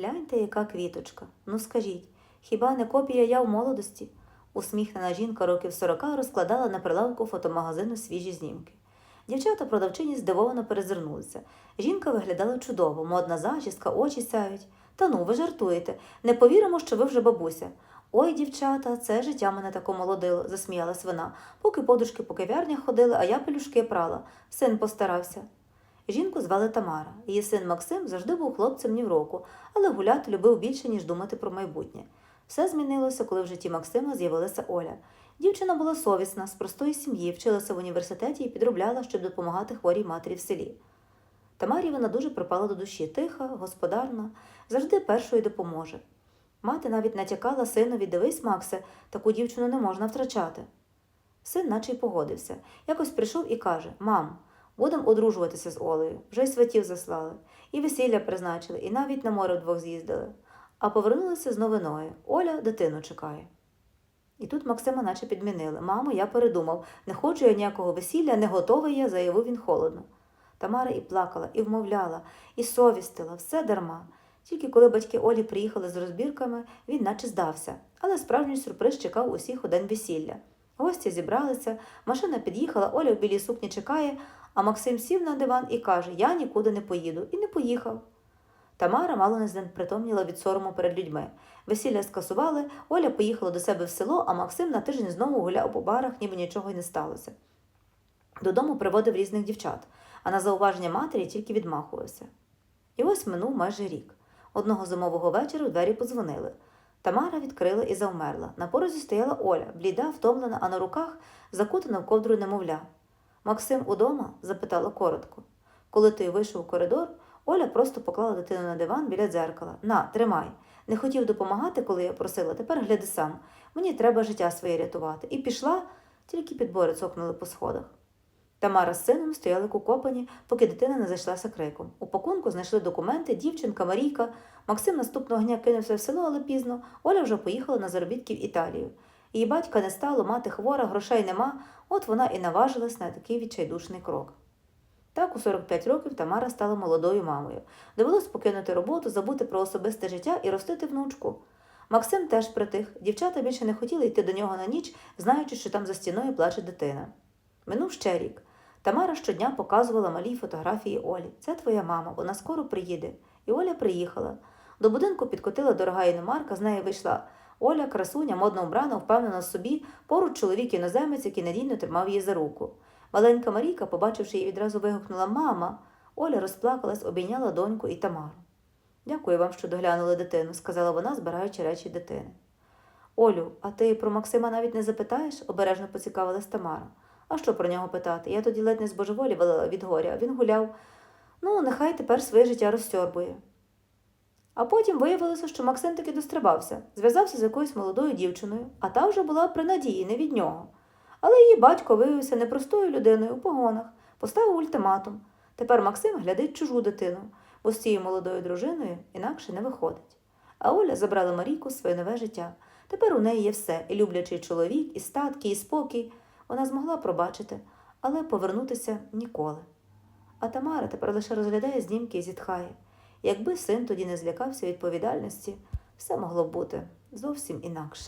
Гляньте, яка квіточка. Ну скажіть, хіба не копія я в молодості? Усміхнена жінка років сорока розкладала на прилавку фотомагазину свіжі знімки. Дівчата продавчині здивовано перезирнулися. Жінка виглядала чудово, модна зачіска, очі сяють. Та ну, ви жартуєте. Не повіримо, що ви вже бабуся. Ой, дівчата, це життя мене тако молодило, засміялась вона. Поки подушки по кав'ярнях ходили, а я пелюшки прала. Син постарався. Жінку звали Тамара. Її син Максим завжди був хлопцем ні в року, але гуляти любив більше, ніж думати про майбутнє. Все змінилося, коли в житті Максима з'явилася Оля. Дівчина була совісна, з простої сім'ї, вчилася в університеті і підробляла, щоб допомагати хворій матері в селі. Тамарі вона дуже припала до душі, тиха, господарна, завжди першою допоможе. Мати навіть натякала синові, дивись, Максе, таку дівчину не можна втрачати. Син наче й погодився. Якось прийшов і каже: Мам, будемо одружуватися з Олею, вже й сватів заслали, і весілля призначили, і навіть на море вдвох з'їздили. А повернулися з новиною. Оля дитину чекає. І тут Максима наче підмінили. Мамо, я передумав, не хочу я ніякого весілля, не готовий я, заявив він холодно. Тамара і плакала, і вмовляла, і совістила, все дарма. Тільки коли батьки Олі приїхали з розбірками, він наче здався, але справжній сюрприз чекав усіх у день весілля. Гості зібралися, машина під'їхала, Оля в білій сукні чекає, а Максим сів на диван і каже: Я нікуди не поїду, і не поїхав. Тамара мало не знепритомніла від сорому перед людьми. Весілля скасували, Оля поїхала до себе в село, а Максим на тиждень знову гуляв по барах, ніби нічого й не сталося. Додому приводив різних дівчат, а на зауваження матері тільки відмахувався. І ось минув майже рік. Одного зимового вечора в двері подзвонили. Тамара відкрила і завмерла. На порозі стояла Оля, бліда, втомлена, а на руках закутана в ковдру немовля. Максим удома? запитала коротко. Коли той вийшов у коридор, Оля просто поклала дитину на диван біля дзеркала. На, тримай. Не хотів допомагати, коли я просила, тепер гляди сам. Мені треба життя своє рятувати. І пішла, тільки підбори цокнули по сходах. Тамара з сином стояли кукопані, поки дитина не зайшлася криком. У пакунку знайшли документи, дівчинка, Марійка. Максим наступного дня кинувся в село, але пізно. Оля вже поїхала на заробітки в Італію. Її батька не стало, мати хвора, грошей нема, от вона і наважилась на такий відчайдушний крок. Так, у 45 років Тамара стала молодою мамою. Довелось покинути роботу, забути про особисте життя і ростити внучку. Максим теж притих. Дівчата більше не хотіли йти до нього на ніч, знаючи, що там за стіною плаче дитина. Минув ще рік. Тамара щодня показувала малій фотографії Олі. Це твоя мама, вона скоро приїде. І Оля приїхала. До будинку підкотила дорога іномарка, з неї вийшла Оля, красуня, модно вбрана, впевнена собі, поруч чоловік іноземець, який надійно тримав її за руку. Маленька Марійка, побачивши її, відразу вигукнула Мама. Оля розплакалась, обійняла доньку і Тамару. Дякую вам, що доглянули дитину, сказала вона, збираючи речі дитини. Олю, а ти про Максима навіть не запитаєш? обережно поцікавилась Тамара. А що про нього питати? Я тоді ледь не збожеволівала від горя, він гуляв. Ну, нехай тепер своє життя розсьорбує. А потім виявилося, що Максим таки дострибався, зв'язався з якоюсь молодою дівчиною, а та вже була при надії, не від нього. Але її батько виявився непростою людиною у погонах, поставив ультиматум. Тепер Максим глядить чужу дитину, бо з цією молодою дружиною інакше не виходить. А Оля забрала Марійку своє нове життя. Тепер у неї є все і люблячий чоловік, і статки, і спокій. Вона змогла пробачити, але повернутися ніколи. А Тамара тепер лише розглядає знімки і зітхає. Якби син тоді не злякався відповідальності, все могло бути зовсім інакше.